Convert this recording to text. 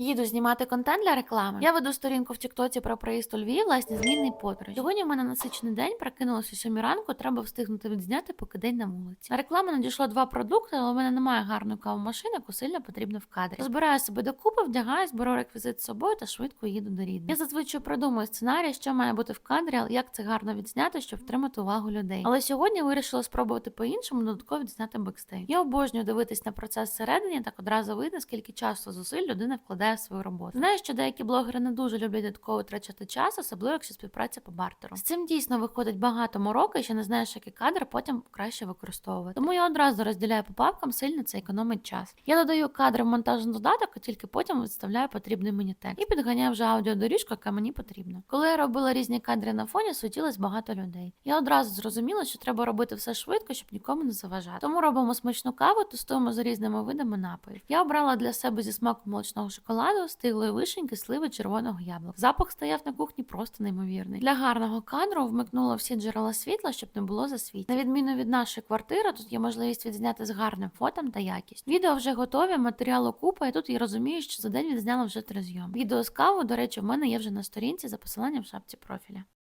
Їду знімати контент для реклами. Я веду сторінку в Тіктоці про проїзд у Львів, власні змінний подорож. Сьогодні в мене насичений день, прокинулася о 7 ранку, треба встигнути відзняти, поки день на вулиці. На рекламу надійшло два продукти, але у мене немає гарної кавомашини, яку сильно потрібно в кадрі. Збираю себе докупи, вдягаюсь, беру реквізит з собою та швидко їду до рідних. Я зазвичай придумую сценарій, що має бути в кадрі, як це гарно відзняти, щоб втримати увагу людей. Але сьогодні вирішила спробувати по-іншому додатково відзняти бекстейдж. Я обожнюю дивитись на процес всередині, так одразу видно, скільки часу зусиль людина вкладає в свою роботу. Знаю, що деякі блогери не дуже люблять додатково втрачати час, особливо якщо співпраця по бартеру. З цим дійсно виходить багато мороки, ще не знаєш, який кадр потім краще використовувати. Тому я одразу розділяю по папкам, сильно це економить час. Я додаю кадри в монтажний додаток, і тільки потім відставляю потрібний мені текст і підганяю вже аудіодоріжку, яка мені потрібна. Коли я робила різні кадри на фоні, суетілось багато людей. Я одразу зрозуміла, що треба робити все швидко, щоб нікому не заважати. Тому робимо смачну каву, тестуємо за різними видами напоїв. Я обрала для себе зі смаком молочного шоколаду, стиглої вишеньки, сливи червоного яблука. Запах стояв на кухні просто неймовірний. Для гарного кадру вмикнула всі джерела світла, щоб не було засвіт. На відміну від нашої квартири, тут є можливість відзняти з гарним фотом та якість. Відео вже готові, матеріалу купа, і тут я розумію, що за день відзняла вже три зйоми. Відео з каву, до речі, в мене є вже на сторінці за посиланням в шапці профіля.